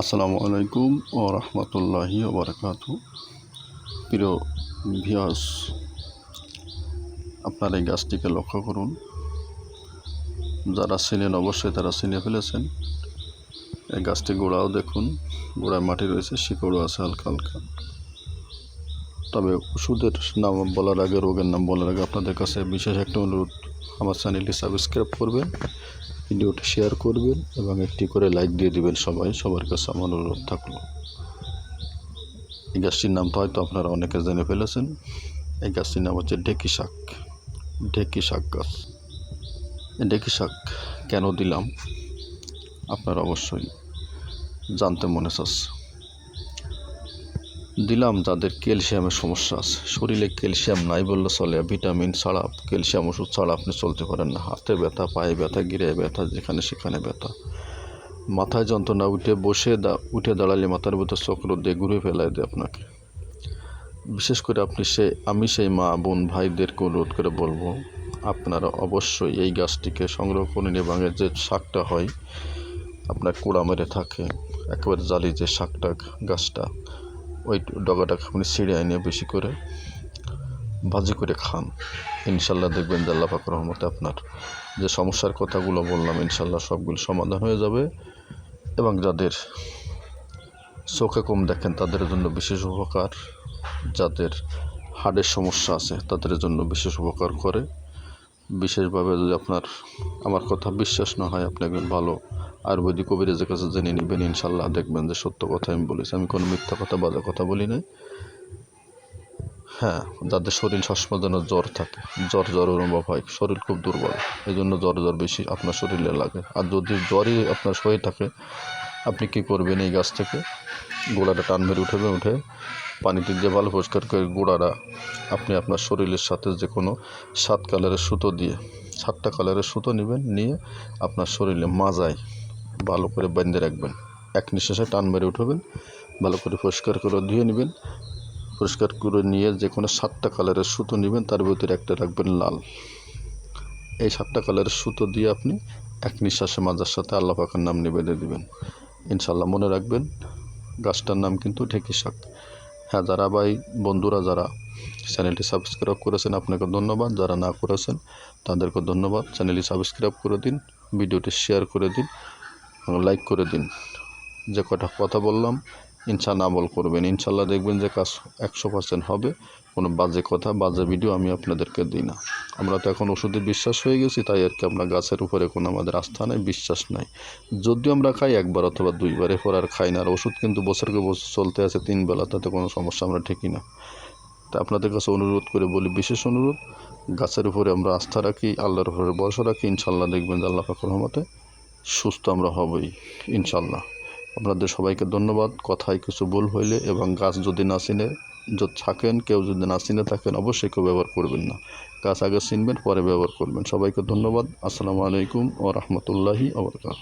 আসসালামু আলাইকুম ও রহমতুল্লাহি প্রিয় ভিয়াস আপনার এই গাছটিকে লক্ষ্য করুন। যারা চিনেন অবশ্যই তারা চিনে ফেলেছেন। এই গাছটি গোড়াও দেখুন, গোড়ায় মাটি রয়েছে, শিকড়ও আছে হালকা হালকা। তবে ওষুধের নাম বলার আগে, রোগের নাম বলার আগে আপনাদের কাছে বিশেষ একটা অনুরোধ। আমার চ্যানেলটি সাবস্ক্রাইব করবেন ভিডিওটি শেয়ার করবেন এবং একটি করে লাইক দিয়ে দিবেন সবাই, সবার কাছে আমার অনুরোধ থাকল। এই গাছটির নাম তো হয়তো আপনারা অনেকে জেনে ফেলেছেন। এই গাছটির নাম হচ্ছে ঢেকি শাক। ঢেকি শাক গাছ। ঢেকি শাক কেন দিলাম? আপনারা অবশ্যই জানতে মনে চাচ্ছে দিলাম যাদের ক্যালসিয়ামের সমস্যা আছে। শরীরে ক্যালসিয়াম নাই বললে চলে, ভিটামিন ছাড়া ক্যালসিয়াম ওষুধ ছাড়া আপনি চলতে পারেন না। হাতে ব্যথা, পায়ে ব্যথা গিরে ব্যথা, যেখানে সেখানে ব্যথা। মাথায় যন্ত্রণা, উঠে বসে দা, উঠে দাঁড়ালে মাথার ভিতর চক্র দিয়ে ঘুরে ফেলায় দেয় আপনাকে। বিশেষ করে আপনি সে, আমি সেই মা, বোন ভাইদেরকে অনুরোধ করে বলব, আপনারা অবশ্যই এই গাছটিকে সংগ্রহ করে এবং যে শাকটা হয়, আপনার কুড়া মেরে থাকে, একেবারে জালি যে শাকটা, গাছটা ওই ডগাটাকে আপনি ছিঁড়ে এনে বেশি করে ভাজি করে খান। ইনশাল্লাহ দেখবেন যে আল্লাহ পাক রহমতে আপনার যে সমস্যার কথাগুলো বললাম, ইনশাল্লাহ সবগুলো সমাধান হয়ে যাবে এবং যাদের চোখে কম দেখেন, তাদের জন্য বিশেষ উপকার। যাদের হার্টের সমস্যা আছে, তাদের জন্য বিশেষ উপকার করে। বিশেষভাবে যদি আপনার, আমার কথা বিশ্বাস না হয়, আপনি একজন ভালো আয়ুর্বেদিক কবিরাজের কাছে জেনে নেবেন, ইনশাল্লাহ দেখবেন যে সত্য কথা আমি বলেছি। আমি কোনো মিথ্যা কথা, বাজে কথা বলি নাই। হ্যাঁ যাদের শরীর সবসময় যেন জ্বর থাকে, জ্বর জ্বর অনুভব হয়, শরীর খুব দুর্বল, এই জন্য জ্বর জ্বর বেশি আপনার শরীরে লাগে। আর যদি জ্বরই আপনার শরীর থাকে, আপনি কী করবেন এই গাছ থেকে? গোলাটা টান মেরে উঠবে উঠে পানিতে দিয়ে ভালো পরিষ্কার করে গোড়াটা আপনি আপনার শরীরের সাথে যে কোনো সাত কালারের সুতো দিয়ে সাতটা কালারের সুতো নেবেন, নিয়ে আপনার শরীরে মাজায় ভালো করে বেঁধে রাখবেন। এক নিঃশ্বাসে টান মেরে উঠবেন, ভালো করে পরিষ্কার করে ধুয়ে নেবেন, পরিষ্কার করে নিয়ে যে কোনো সাতটা কালারের সুতো নেবেন, তার ভিতরে একটা রাখবেন লাল। এই সাতটা কালারের সুতো দিয়ে আপনি এক নিঃশ্বাসে মাজার সাথে আল্লাহ পাকের নাম নিবেদে দিবেন। ইনশাল্লাহ মনে রাখবেন, গাছটার নাম কিন্তু ঢেকি শাক হ্যাঁ যারা ভাই, বন্ধুরা যারা চ্যানেলটি সাবস্ক্রাইব করেছেন, আপনাকে ধন্যবাদ। যারা না করেছেন, তাদেরকে ধন্যবাদ। চ্যানেলটি সাবস্ক্রাইব করে দিন, ভিডিওটি শেয়ার করে দিন লাইক করে দিন। যে কটা কথা বললাম ইনশা আমল করবেন। ইনশাল্লাহ দেখবেন যে কাজ একশো পার্সেন্ট হবে। কোনো বাজে কথা, বাজে ভিডিও আমি আপনাদেরকে দিই না। আমরা তো এখন ওষুধে বিশ্বাস হয়ে গেছি, তাই আর কি আমরা গাছের উপরে কোনো আমাদের আস্থা নেই, বিশ্বাস নাই। যদিও আমরা খাই একবার অথবা দুইবার এরপর আর খাই না, আর ওষুধ কিন্তু বছরকে বছর চলতে আছে তিন বেলা, তাতে কোনো সমস্যা আমরা ঠিকই না। তা আপনাদের কাছে অনুরোধ করে বলি, বিশেষ অনুরোধ, গাছের উপরে আমরা আস্থা রাখি, আল্লাহর উপরে ভরসা রাখি ইনশাল্লাহ দেখবেন যে আল্লাহ পাকুর রহমতে সুস্থ আমরা হবই ইনশাল্লাহ আপনাদের সবাইকে ধন্যবাদ। কথায় কিছু ভুল হইলে এবং গাছ যদি না চিনে যদি থাকেন, কেউ যদি না চিনে থাকেন, অবশ্যই কেউ ব্যবহার করবেন না। গাছ আগে চিনবেন, পরে ব্যবহার করবেন। সবাইকে ধন্যবাদ। আসসালামু আলাইকুম ও রহমতুল্লাহি আবরকাত